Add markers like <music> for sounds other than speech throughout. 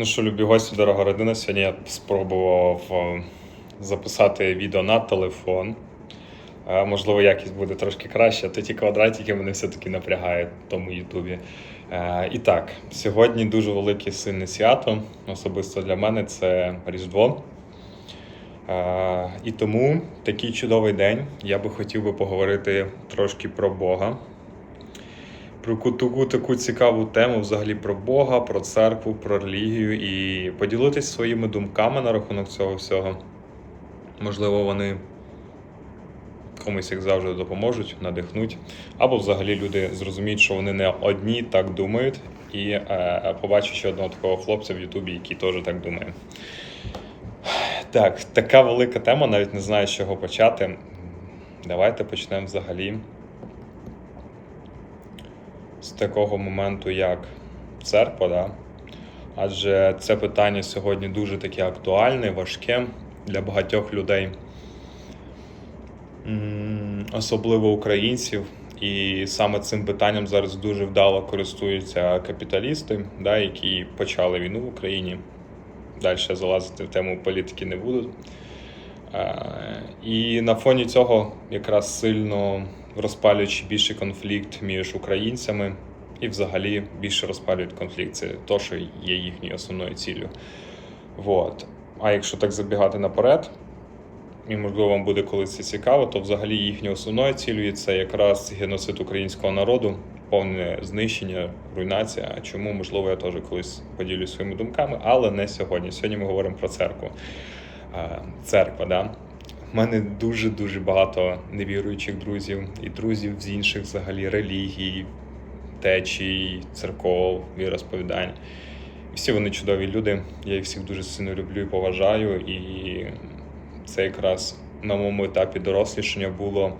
Ну що, любі гості, дорога родина. Сьогодні я спробував е, записати відео на телефон. Е, Можливо, якість буде трошки краще, то ті квадратики мене все-таки напрягають в тому Ютубі. Е, І так, сьогодні дуже велике сильне свято. Особисто для мене це Різдво. І тому такий чудовий день. Я би хотів би поговорити трошки про Бога про таку, таку цікаву тему взагалі про Бога, про церкву, про релігію і поділитись своїми думками на рахунок цього всього. Можливо, вони комусь, як завжди, допоможуть, надихнуть. Або взагалі люди зрозуміють, що вони не одні так думають, і е, побачать ще одного такого хлопця в Ютубі, який теж так думає. Так, така велика тема, навіть не знаю, з чого почати. Давайте почнемо взагалі з такого моменту, як церква, да? адже це питання сьогодні дуже таке актуальне, важке для багатьох людей, особливо українців. І саме цим питанням зараз дуже вдало користуються капіталісти, да, які почали війну в Україні. Далі залазити в тему політики не буду. Е, І на фоні цього якраз сильно розпалюючи більший конфлікт між українцями і взагалі більше розпалюють конфлікт. Це то, що є їхньою основною ціллю. Вот. А якщо так забігати наперед, і можливо вам буде колись це цікаво, то взагалі їхньою основною цілею це якраз геноцид українського народу, повне знищення, руйнація. Чому, можливо, я теж колись поділюсь своїми думками, але не сьогодні. Сьогодні ми говоримо про церкву. Е, Церква, да. У мене дуже-дуже багато невіруючих друзів і друзів з інших взагалі релігій, течій, церков. І всі вони чудові люди. Я їх всіх дуже сильно люблю і поважаю. І це якраз на моєму етапі дорослішання було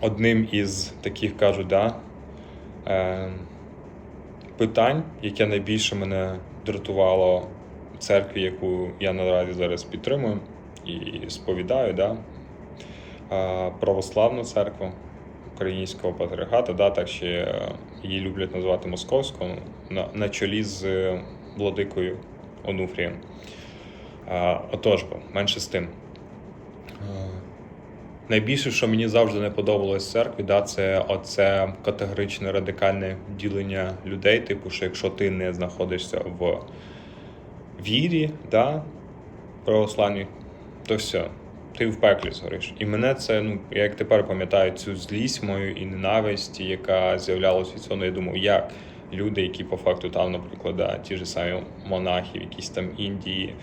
одним із таких кажуть, да, е, питань, яке найбільше мене дратувало в церкві, яку я наразі зараз підтримую і сповідаю, да, православну церкву українського патріархату, да, так ще е, її люблять називати московською, на, на чолі з е, владикою Онуфрієм. Отож, бо, менше з тим. Найбільше, що мені завжди не подобалось в церкві, да, це оце категоричне радикальне ділення людей. Типу, що якщо ти не знаходишся в вірі, да, православній, то все, ти в пеклі згориш. І мене це, ну, я як тепер пам'ятаю цю злість мою і ненависть, яка з'являлася від цього. Я думав, як люди, які по факту там, наприклад, да, ті ж самі монахи, якісь там Індії,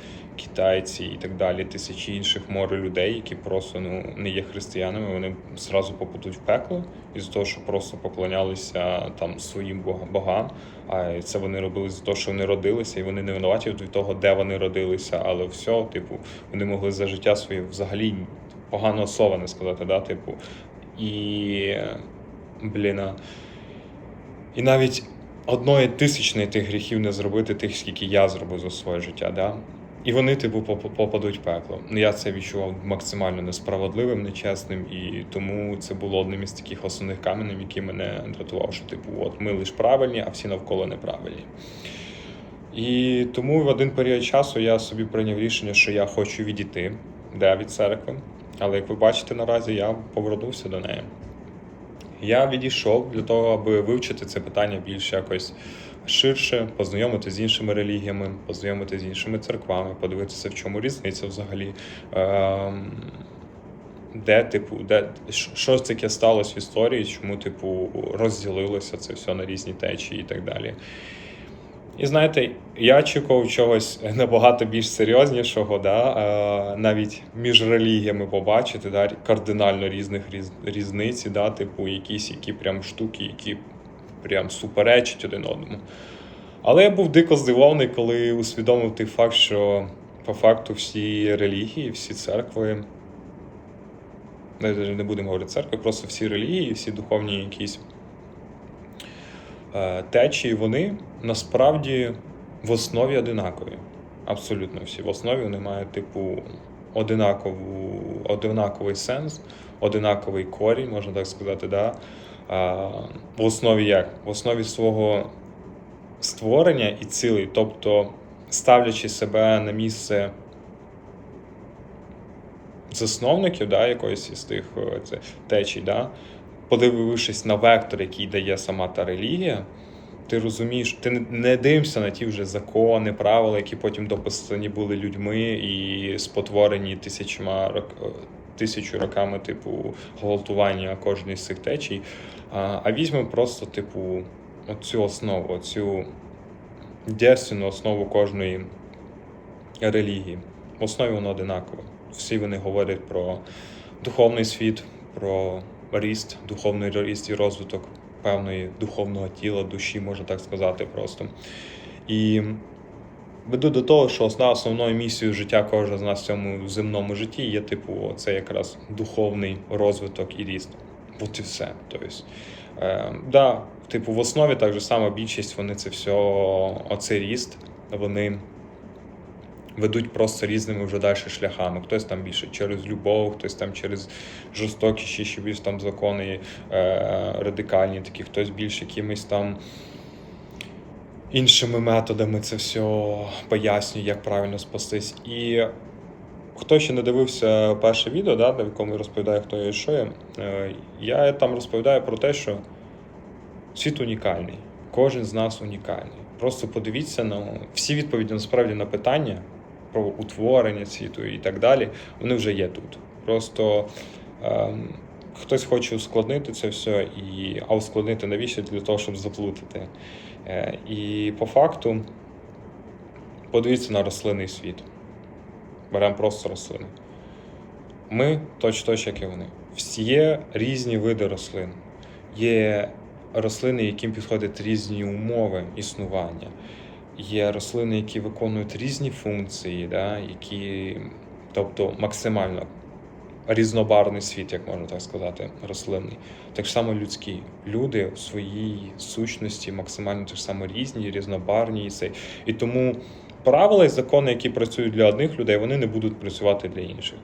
китайці і так далі, тисячі інших море людей, які просто ну не є християнами, вони зразу попадуть в пекло із того, що просто поклонялися там своїм богам. А це вони робили з того, що вони родилися, і вони не винуваті від того, де вони родилися, але все, типу, вони могли за життя своє взагалі погано слова не сказати, да, типу. І блін, і навіть одної тисячної тих гріхів не зробити тих, скільки я зробив за своє життя. Да? І вони, типу, поп- попадуть в пекло. Ну, Я це відчував максимально несправедливим, нечесним, і тому це було одним із таких основних каменів, які мене дратував, що типу, от ми лише правильні, а всі навколо неправильні. І тому в один період часу я собі прийняв рішення, що я хочу відійти де від церкви. Але як ви бачите, наразі я повернувся до неї. Я відійшов для того, аби вивчити це питання більш якось ширше, познайомитися з іншими релігіями, познайомитися з іншими церквами, подивитися, в чому різниця взагалі. Ем, де, типу, де що- таке сталося в історії, чому, типу, розділилося це все на різні течії і так далі. І знаєте, я очікував чогось набагато більш серйознішого, да? е, навіть між релігіями побачити, да? кардинально різних різ, різниці, да? типу якісь які прям штуки, які прям суперечать один одному. Але я був дико здивований, коли усвідомив той факт, що по факту всі релігії, всі церкви, не будемо говорити церкви, просто всі релігії, всі духовні якісь течії, вони насправді в основі одинакові. Абсолютно всі. В основі вони мають, типу, одинакову, одинаковий сенс, одинаковий корінь, можна так сказати. Да? В основі як? В основі свого створення і цілей, тобто ставлячи себе на місце засновників да, якоїсь із тих е, це, течій, да, подивившись на вектор, який дає сама та релігія, ти розумієш, ти не- дивишся на ті вже закони, правила, які потім дописані були людьми і спотворені тисячма рок, е, тисячу роками, типу, гвалтування кожної з цих течій. А, а візьмемо просто, типу, оцю основу, оцю дійсну основу кожної релігії. В основі воно одинакове. Всі вони говорять про духовний світ, про ріст, духовний ріст і розвиток певної духовного тіла, душі, можна так сказати просто. І веду до того, що основна основною місією життя кожного з нас в цьому земному житті є, типу, це якраз духовний розвиток і ріст. От і все. Тобто, е, да, типу, в основі так же само більшість вони це все, оцей ріст, вони ведуть просто різними вже далі шляхами. Хтось там більше через любов, хтось там через жорстокіші, ще більш там закони е, радикальні, такі, хтось більш якимись там іншими методами це все пояснює, як правильно спастись. І хто ще не дивився перше відео, да, в якому я розповідаю, хто я і що я, е, я там розповідаю про те, що світ унікальний. Кожен з нас унікальний. Просто подивіться на всі відповіді насправді на питання про утворення світу і так далі. Вони вже є тут. Просто ем, хтось хоче ускладнити це все, і, а ускладнити навіщо? Для того, щоб заплутати. Е, і по факту подивіться на рослинний світ. Беремо просто рослини. Ми точно, як і вони. Всі є різні види рослин. Є рослини, яким підходять різні умови існування. Є рослини, які виконують різні функції, да, які, тобто максимально різнобарний світ, як можна так сказати, рослинний. Так само людські. Люди в своїй сущності максимально так само різні, різнобарні і цей. І тому правила і закони, які працюють для одних людей, вони не будуть працювати для інших.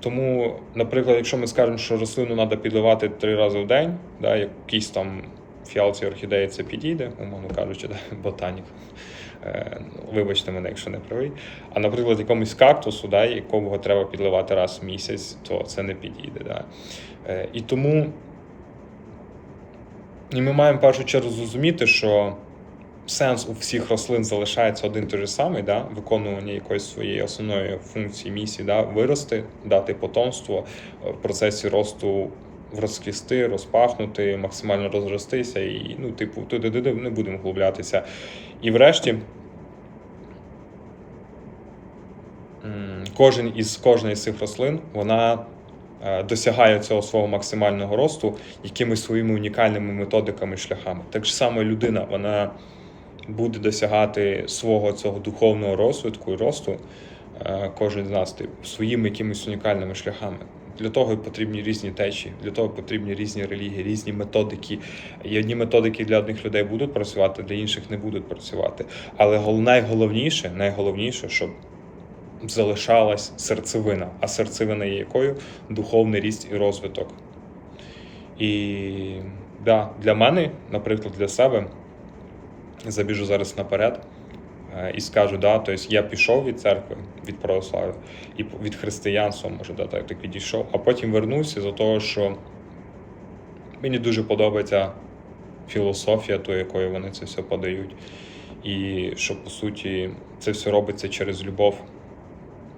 Тому, наприклад, якщо ми скажемо, що рослину треба підливати три рази в день, да, якийсь там фіалці орхідеї це підійде, умовно кажучи, да, <laughs> ботанік. Е, Вибачте мене, якщо не правий. А, наприклад, якомусь кактусу, да, якого треба підливати раз в місяць, то це не підійде. Да. Е, І тому і ми маємо в першу чергу зрозуміти, що сенс у всіх рослин залишається один той же самий, да? виконування якоїсь своєї основної функції, місії, да? вирости, дати потомство в процесі росту розквісти, розпахнути, максимально розростися, і, ну, типу, туди не будемо вглублятися. І врешті. Кожен із кожної з цих рослин вона е, досягає цього свого максимального росту якимись своїми унікальними методиками, шляхами. Так само людина, вона буде досягати свого цього духовного розвитку і росту, е, кожен з нас типу, своїми якимись унікальними шляхами. Для того потрібні різні течії, для того потрібні різні релігії, різні методики. І одні методики для одних людей будуть працювати, для інших не будуть працювати. Але найголовніше, найголовніше, щоб залишалась серцевина. А серцевина є якою? Духовний ріст і розвиток. І да, для мене, наприклад, для себе, забіжу зараз наперед е, і скажу, да, тобто я пішов від церкви, від православ'я і від християнства, може, да, так, так відійшов, а потім вернувся за того, що мені дуже подобається філософія, то якою вони це все подають. І що по суті це все робиться через любов,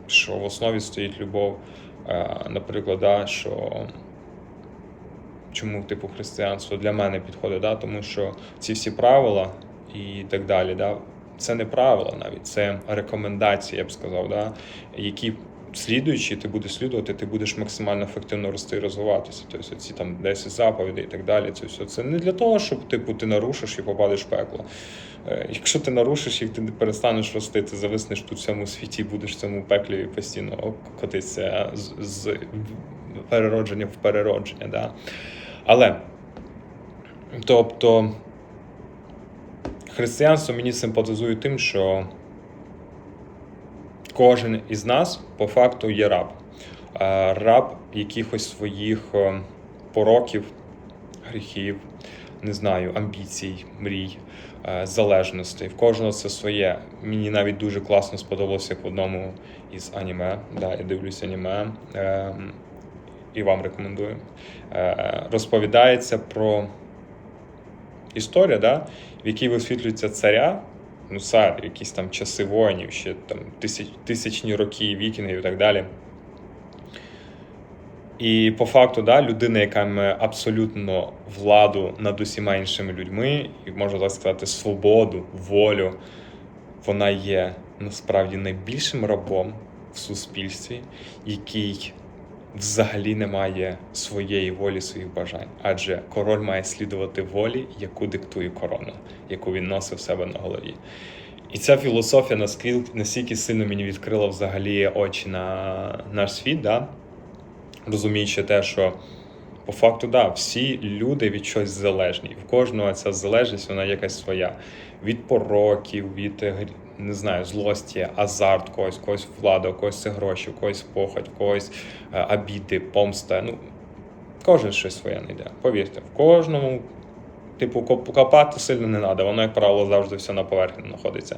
що в основі стоїть любов. Наприклад, да, що чому типу християнство для мене підходить, да? тому що ці всі правила і так далі, да? Це не правила навіть, це рекомендації, я б сказав, да? які слідуючи, ти будеш слідувати, ти будеш максимально ефективно рости і розвиватися. Тобто ці там 10 заповідей і так далі. Це все це не для того, щоб типу ти нарушиш і попадеш в пекло. Е, Якщо ти нарушиш їх, ти не перестанеш рости, ти зависнеш тут в цьому світі, будеш в цьому пеклі постійно котитися з, з переродження в переродження. Да? Але, тобто, християнство мені симпатизує тим, що кожен із нас по факту є раб. Е, Раб якихось своїх е, пороків, гріхів, не знаю, амбіцій, мрій, е, залежностей. В кожного це своє. Мені навіть дуже класно сподобалося як в одному із аніме. Да, я дивлюсь аніме. Е, і вам рекомендую. Розповідається про історію, да, в якій висвітлюється царя, ну, цар, якісь там часи воїнів, ще там тисяч, тисячні роки вікінгів і так далі. І по факту, да, людина, яка має абсолютно владу над усіма іншими людьми, і можна так сказати, свободу, волю, вона є насправді найбільшим рабом в суспільстві, який взагалі не має своєї волі, своїх бажань. Адже король має слідувати волі, яку диктує корона, яку він носить в себе на голові. І ця філософія наскільки, настільки сильно мені відкрила взагалі очі на наш світ, да? розуміючи те, що по факту, да, всі люди від чогось залежні. І в кожного ця залежність вона якась своя. Від пороків, від не знаю, злості, азарт когось, когось влада, когось це гроші, когось похоть, когось е, обіди, помста. Ну, кожен щось своє знайде. Повірте, в кожному, типу, копати сильно не треба, воно, як правило, завжди все на поверхні знаходиться.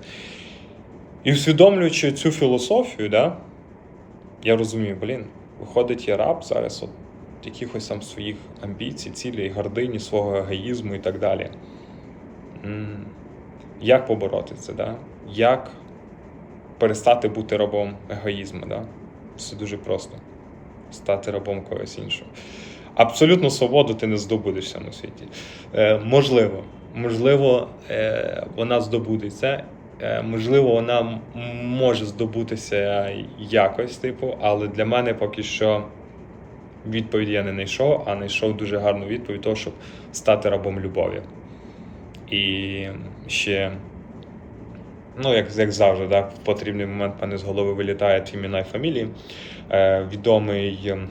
І усвідомлюючи цю філософію, да, я розумію, блін, виходить, я раб зараз от якихось там своїх амбіцій, цілей, гордині, свого егоїзму і так далі. Як побороти це? Да? Як перестати бути рабом егоїзму? Да? Все дуже просто. Стати рабом когось іншого. Абсолютну свободу ти не здобудеш в цьому світі. Е, можливо, можливо, е, вона здобудеться. Е, можливо, вона може здобутися якось, типу, але для мене поки що відповіді я не знайшов, а знайшов дуже гарну відповідь того, щоб стати рабом любові. І ще, ну, як, як завжди, да, в потрібний момент в мене з голови вилітає твій імена і фамілії. Е, відомий ем,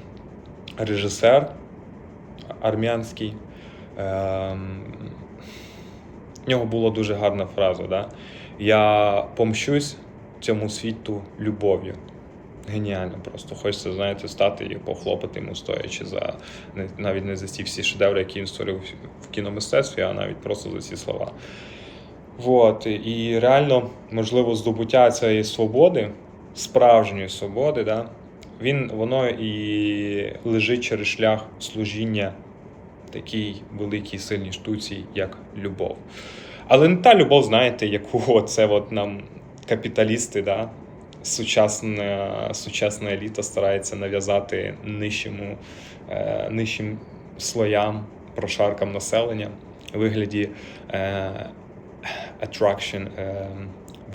режисер армянський. Ем, в нього була дуже гарна фраза. Да? Я помщусь цьому світу любов'ю. Геніально просто. Хочеться, знаєте, стати і похлопати йому стоячи за навіть не за ці всі шедеври, які він створив в кіномистецтві, а навіть просто за ці слова. Вот. І реально, можливо, здобуття цієї свободи, справжньої свободи, да, він, воно і лежить через шлях служіння такій великій сильній штуці, як любов. Але не та любов, знаєте, яку <laughs> це от нам капіталісти, да, сучасна, сучасна еліта старається нав'язати нижчому, е, нижчим слоям, прошаркам населення вигляді е, attraction, е,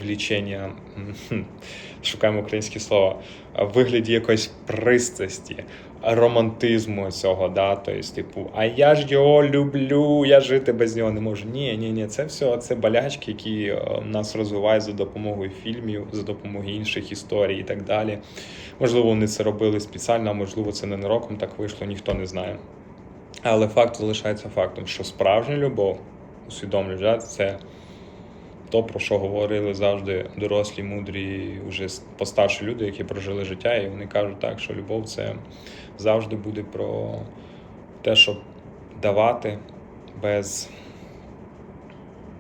влічення, <laughs> шукаємо українське слово, вигляді якоїсь пристрасті, романтизму цього, да, тобто, типу, а я ж його люблю, я жити без нього не можу. Ні, ні, ні, це все це болячки, які е, нас розвивають за допомогою фільмів, за допомогою інших історій і так далі. Можливо, вони це робили спеціально, а можливо, це ненароком так вийшло, ніхто не знає. Але факт залишається фактом, що справжня любов, усвідомлюєш, да, це то, про що говорили завжди дорослі, мудрі, вже постарші люди, які прожили життя, і вони кажуть так, що любов це завжди буде про те, щоб давати без,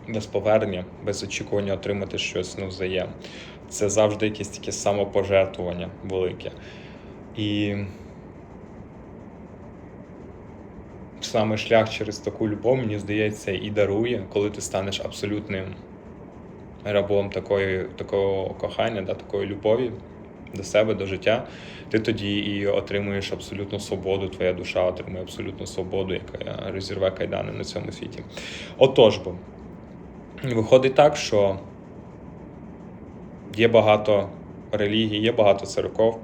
без повернення, без очікування отримати щось навзаєм. Це завжди якесь таке самопожертвування велике. І саме шлях через таку любов, мені здається, і дарує, коли ти станеш абсолютним рабом такої, такого кохання, да, такої любові до себе, до життя, ти тоді і отримуєш абсолютну свободу, твоя душа отримує абсолютну свободу, яка розірве кайдани на цьому світі. Отож бо, виходить так, що є багато релігій, є багато церков.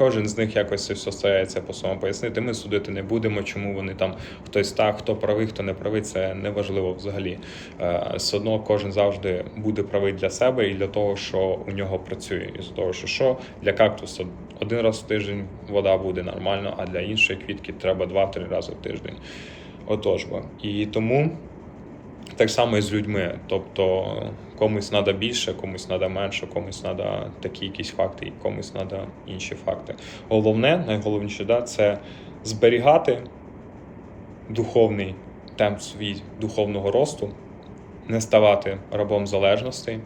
Кожен з них якось це все старається по своєму пояснити. Ми судити не будемо, чому вони там хтось так, хто правий, хто не правий, це не важливо взагалі. Е, Все одно кожен завжди буде правий для себе і для того, що у нього працює. І з того, що що для кактуса один раз в тиждень вода буде нормально, а для іншої квітки треба два-три рази в тиждень. Отож. І тому так само і з людьми. Тобто комусь треба більше, комусь треба менше, комусь треба такі якісь факти, і комусь треба інші факти. Головне, найголовніше, да, це зберігати духовний темп свій духовного росту, не ставати рабом залежностей.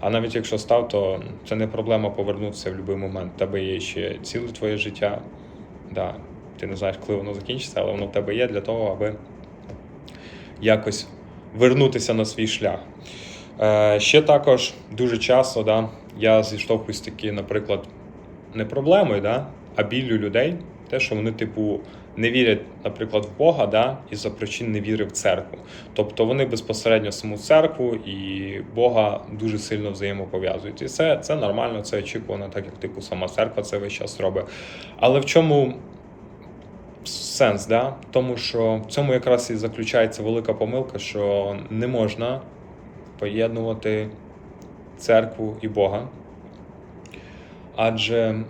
А навіть якщо став, то це не проблема повернутися в будь-який момент. У тебе є ще ціле твоє життя. Да, ти не знаєш, коли воно закінчиться, але воно в тебе є для того, аби якось вернутися на свій шлях. Е, ще також дуже часто да, я зіштовхуюсь такі, наприклад, не проблемою, да, а біллю людей, те, що вони, типу, не вірять, наприклад, в Бога, да, із-за причин невіри в церкву. Тобто вони безпосередньо саму церкву і Бога дуже сильно взаємопов'язують. І це, це нормально, це очікувано, так як типу сама церква це весь час робить. Але в чому сенс, да? Тому що в цьому якраз і заключається велика помилка, що не можна поєднувати церкву і Бога. Адже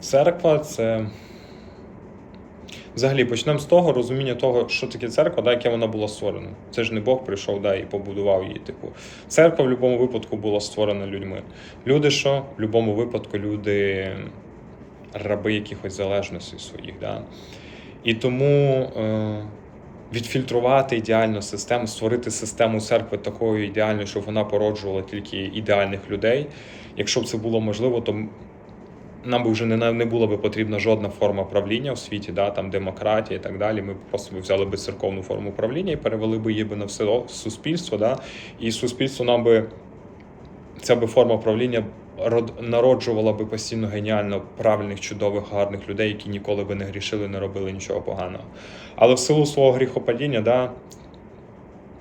церква це. Взагалі почнемо з того розуміння того, що таке церква, да, яке вона була створена. Це ж не Бог прийшов да, і побудував її. Типу, церква в будь-якому випадку була створена людьми. Люди що? В будь-якому випадку люди раби якихось залежностей своїх. Да? І тому е, відфільтрувати ідеальну систему, створити систему церкви такою ідеальною, щоб вона породжувала тільки ідеальних людей. Якщо б це було можливо, то нам би вже не, не була би потрібна жодна форма правління в світі, да, там демократія і так далі. Ми просто б взяли би церковну форму правління і перевели би її би на все суспільство. Да, і суспільство нам би ця би форма правління народжувала би постійно геніально правильних, чудових, гарних людей, які ніколи би не грішили, не робили нічого поганого. Але в силу свого гріхопадіння, да,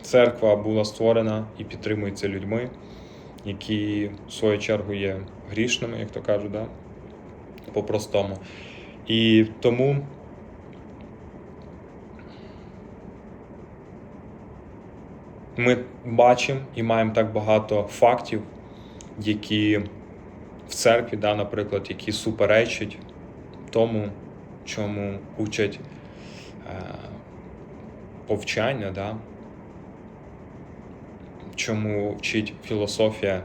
церква була створена і підтримується людьми, які в свою чергу є грішними, як то кажуть, да, по-простому. І тому. Ми бачимо і маємо так багато фактів, які церкві, да, наприклад, які суперечать тому, чому учать е, повчання, да, чому вчить філософія,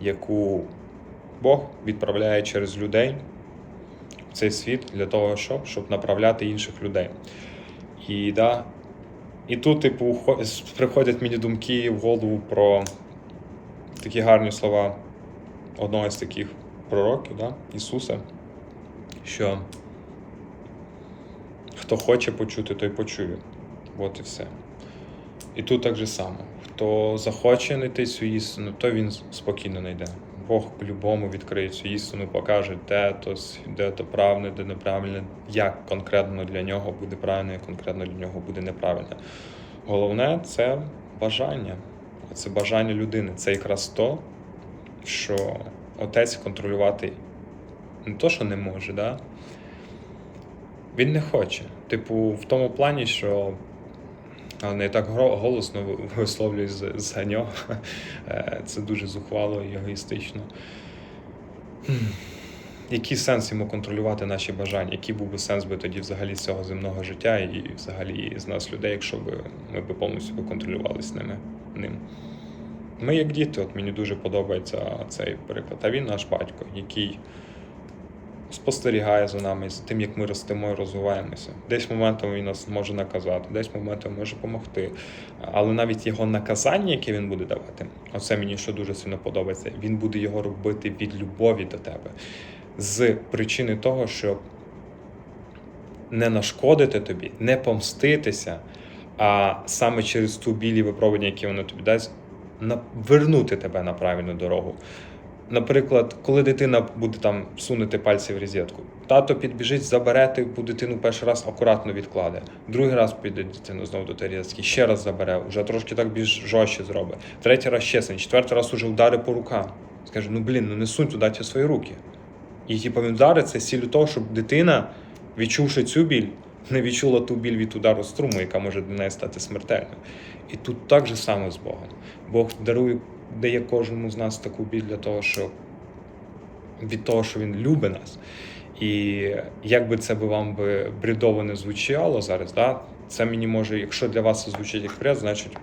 яку Бог відправляє через людей в цей світ для того, щоб, щоб направляти інших людей. І, да, і тут, типу, приходять мені думки в голову про такі гарні слова одного з таких пророків, да, Ісуса, що хто хоче почути, той почує. От і все. І тут так же само. Хто захоче знайти цю істину, то він спокійно знайде. Бог по-любому відкриє цю істину, покаже, де то, де то правильне, де неправильне, як конкретно для нього буде правильно, як конкретно для нього буде неправильно. Головне це бажання. Це бажання людини. Це якраз то, що отець контролювати не то, що не може, да? він не хоче. Типу, в тому плані, що не так голосно ви- висловлююсь за- нього. <laughs> Е, Це дуже зухвало і егоїстично. Який сенс йому контролювати наші бажання? Який був би сенс би тоді взагалі цього земного життя і взагалі з нас людей, якщо б ми б повністю би контролювали з ними ним? Ми як діти, от мені дуже подобається цей приклад. А він наш батько, який спостерігає за нами, за тим, як ми ростемо і розвиваємося. Десь моментом він нас може наказати, десь моментом може допомогти. Але навіть його наказання, яке він буде давати, оце мені що дуже сильно подобається, він буде його робити від любові до тебе. З причини того, щоб не нашкодити тобі, не помститися, а саме через ту білі випробування, які воно тобі дасть, вернути тебе на правильну дорогу. Наприклад, коли дитина буде там сунути пальці в розетку, тато підбіжить, забере типу дитину перший раз акуратно відкладе. Другий раз піде дитину знову до розетки, ще раз забере, вже трошки так більш жорстче зробить. Третій раз ще син, четвертий раз уже удари по рукам. Скаже, ну блін, ну не сунь туди ті свої руки. І типу, він вдарить це ціллю того, щоб дитина, відчувши цю біль, не відчула ту біль від удару струму, яка може для неї стати смертельною. І тут так же саме з Богом. Бог дарує, дає кожному з нас таку біль для того, що від того, що він любить нас. І як би це би вам би бредово не звучало зараз, да? це мені може, якщо для вас це звучить як бред, значить.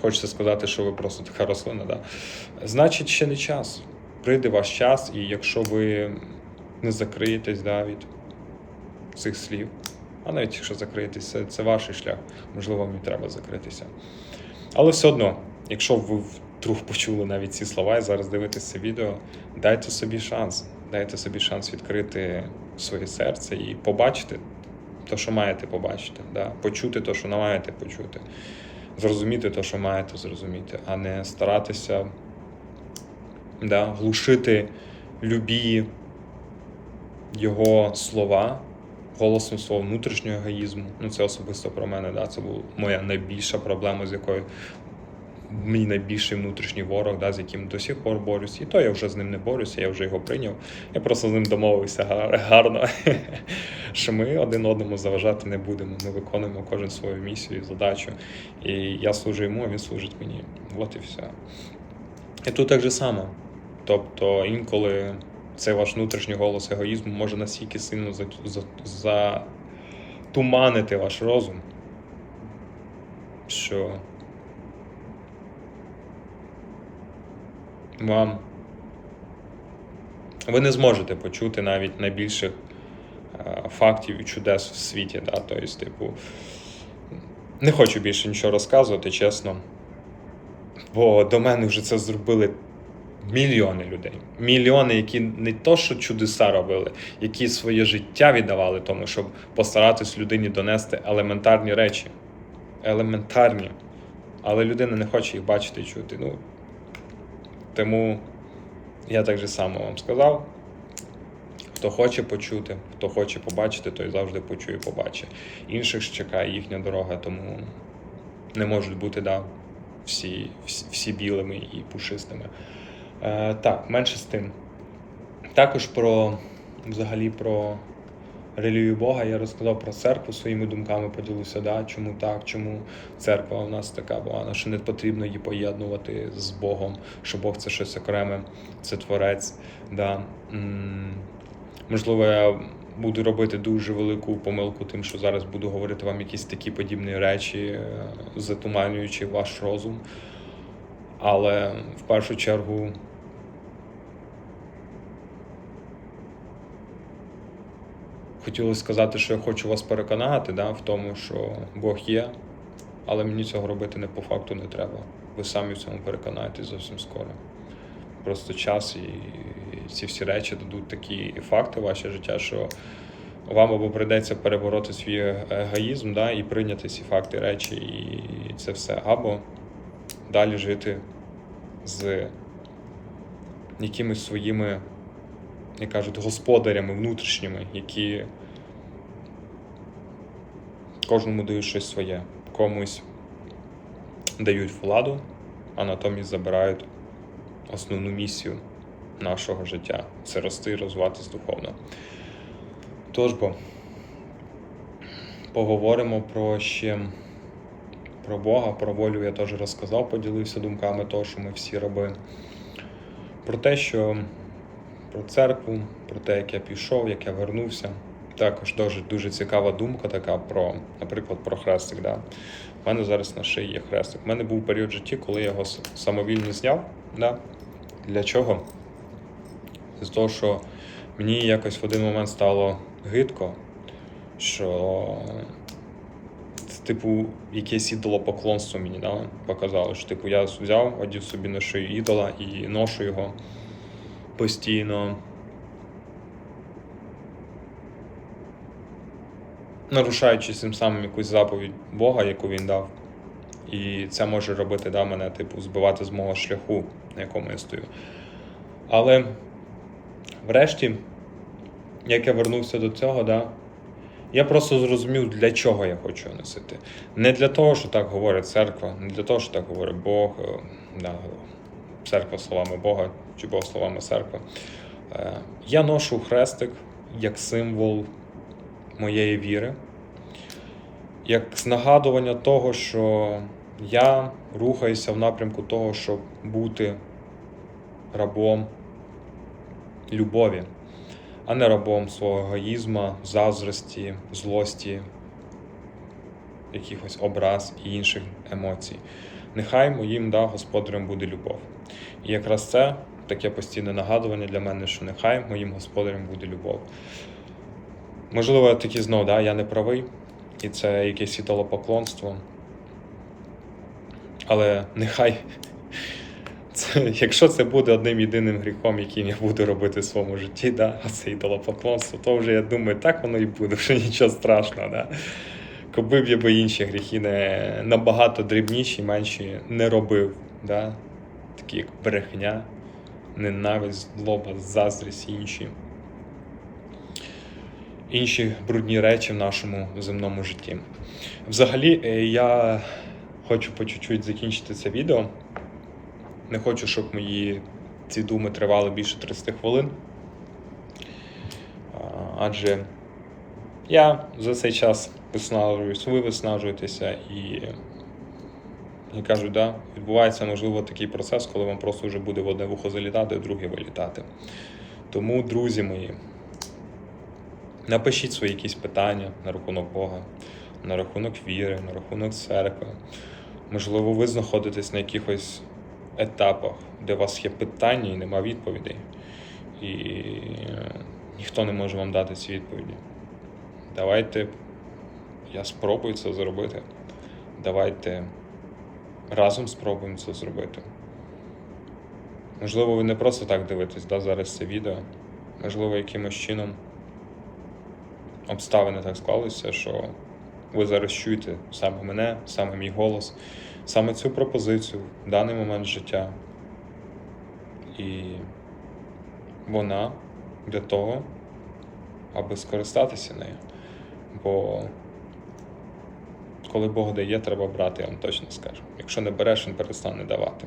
Хочеться сказати, що ви просто така рослина, да? Значить, ще не час. Прийде ваш час, і якщо ви не закриєтесь да, від цих слів. А навіть якщо закриєтесь, це, це ваш шлях, можливо, вам і треба закритися. Але все одно, якщо ви вдруг почули навіть ці слова і зараз дивитесь це відео, дайте собі шанс. Дайте собі шанс відкрити своє серце і побачити те, що маєте побачити, да? почути те, що не маєте почути, зрозуміти те, що маєте зрозуміти, а не старатися да? глушити любі його слова голосом свого внутрішнього егоїзму. Ну, це особисто про мене. Да? Це була моя найбільша проблема, з якою мій найбільший внутрішній ворог, да, з яким до сих пор борюсь. І то я вже з ним не борюся, я вже його прийняв. Я просто з ним домовився гарно, <laughs> що ми один одному заважати не будемо. Ми виконуємо кожен свою місію задачу. І я служу йому, а він служить мені. От і все. І тут так же само. Тобто інколи цей ваш внутрішній голос егоїзму може настільки сильно за- за- затуманити ваш розум, що вам ви не зможете почути навіть найбільших е, фактів і чудес в світі. Да? Тобто, типу, не хочу більше нічого розказувати, чесно. Бо до мене вже це зробили мільйони людей. Мільйони, які не то, що чудеса робили, які своє життя віддавали тому, щоб постаратись людині донести елементарні речі. Елементарні. Але людина не хоче їх бачити і чути. Ну, тому я так же само вам сказав. Хто хоче почути, хто хоче побачити, той завжди почує побачить. Інших чекає їхня дорога, тому не можуть бути да, всі, всі, всі білими і пушистими. Е, так, менше з тим. Також про взагалі про релігію Бога я розказав про церкву своїми думками, поділився, да, чому так, чому церква у нас така погана, що не потрібно її поєднувати з Богом, що Бог це щось окреме, це творець. Да. Можливо, я буду робити дуже велику помилку, тим, що зараз буду говорити вам якісь такі подібні речі, е, затуманюючи ваш розум. Але в першу чергу хотілося сказати, що я хочу вас переконати да, в тому, що Бог є, але мені цього робити не по факту не треба. Ви самі в цьому переконаєтесь зовсім скоро. Просто час і ці всі речі дадуть такі факти в ваше життя, що вам або прийдеться перебороти свій егоїзм да, і прийняти ці факти речі, і це все, або далі жити з якимись своїми, як кажуть, господарями внутрішніми, які кожному дають щось своє, комусь дають владу, а натомість забирають основну місію нашого життя це рости і розвиватись духовно. Тож бо поговоримо про ще про Бога, про волю я теж розказав, поділився думками того, що ми всі раби. Про те, що про церкву, про те, як я пішов, як я вернувся. Також дуже дуже цікава думка така про, наприклад, про хрестик. Да? У мене зараз на шиї є хрестик. У мене був період в житті, коли я його самовільно зняв. Да? Для чого? З того, що мені якось в один момент стало гидко, що це, типу, якесь ідолопоклонство мені да, показало, що типу, я взяв, одів собі на шию ідола і ношу його постійно. Нарушаючи цим самим якусь заповідь Бога, яку він дав. І це може робити да, мене, типу, збивати з мого шляху, на якому я стою. Але врешті, як я вернувся до цього, да, я просто зрозумів, для чого я хочу носити. Не для того, що так говорить церква, не для того, що так говорить Бог, е, да, церква словами Бога чи Бог словами церкви. Е, Я ношу хрестик як символ моєї віри, як нагадування того, що я рухаюся в напрямку того, щоб бути рабом любові, а не рабом свого егоїзму, заздрості, злості, якихось образ і інших емоцій. Нехай моїм да, господарем буде любов. І якраз це таке постійне нагадування для мене, що нехай моїм господарем буде любов. Можливо, я такий знов, да, я не правий, і це якесь ідолопоклонство. Але нехай, <laughs> це, якщо це буде одним єдиним гріхом, яким я буду робити в своєму житті, да, а це ідолопоклонство, то вже я думаю, так воно і буде, вже нічого страшного. Да. Коби б я би інші гріхи не набагато дрібніші, менші не робив. Да? Такі як брехня, ненависть, злоба, заздрість і інші. Інші брудні речі в нашому земному житті. Взагалі, е, я хочу по чуть-чуть закінчити це відео. Не хочу, щоб мої ці думи тривали більше 30 хвилин. Адже я за цей час виснажуюсь, ви виснажуєтеся і. Я кажу, да, відбувається можливо такий процес, коли вам просто вже буде в одне вухо залітати, в друге вилітати. Тому, друзі мої, напишіть свої якісь питання на рахунок Бога, на рахунок віри, на рахунок церкви. Можливо, ви знаходитесь на якихось етапах, де у вас є питання і нема відповідей. І е, ніхто не може вам дати ці відповіді. Давайте я спробую це зробити. Давайте разом спробуємо це зробити. Можливо, ви не просто так дивитесь да, зараз це відео. Можливо, якимось чином обставини так склалися, що ви зараз чуєте саме мене, саме мій голос, саме цю пропозицію в даний момент життя. І вона для того, аби скористатися нею. Бо коли Бог дає, треба брати, я вам точно скажу. Якщо не береш, він перестане давати.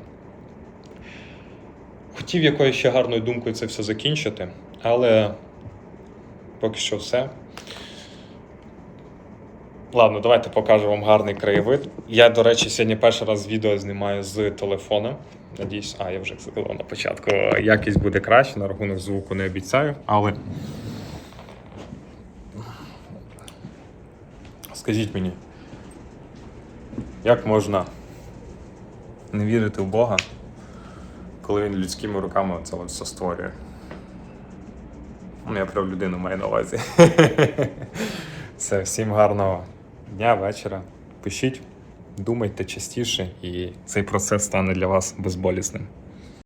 Хотів якоюсь ще гарною думкою це все закінчити, але поки що все. Ладно, давайте покажу вам гарний краєвид. Я, до речі, сьогодні перший раз відео знімаю з телефона. Надіюсь, а я вже сказав на початку. Якість буде краще, на рахунок звуку не обіцяю, але. Скажіть мені, як можна не вірити в Бога, коли він людськими руками це все створює? Ну, я про людину маю на увазі. <laughs> Все, всім гарного дня, вечора. Пишіть, думайте частіше, і цей процес стане для вас безболісним.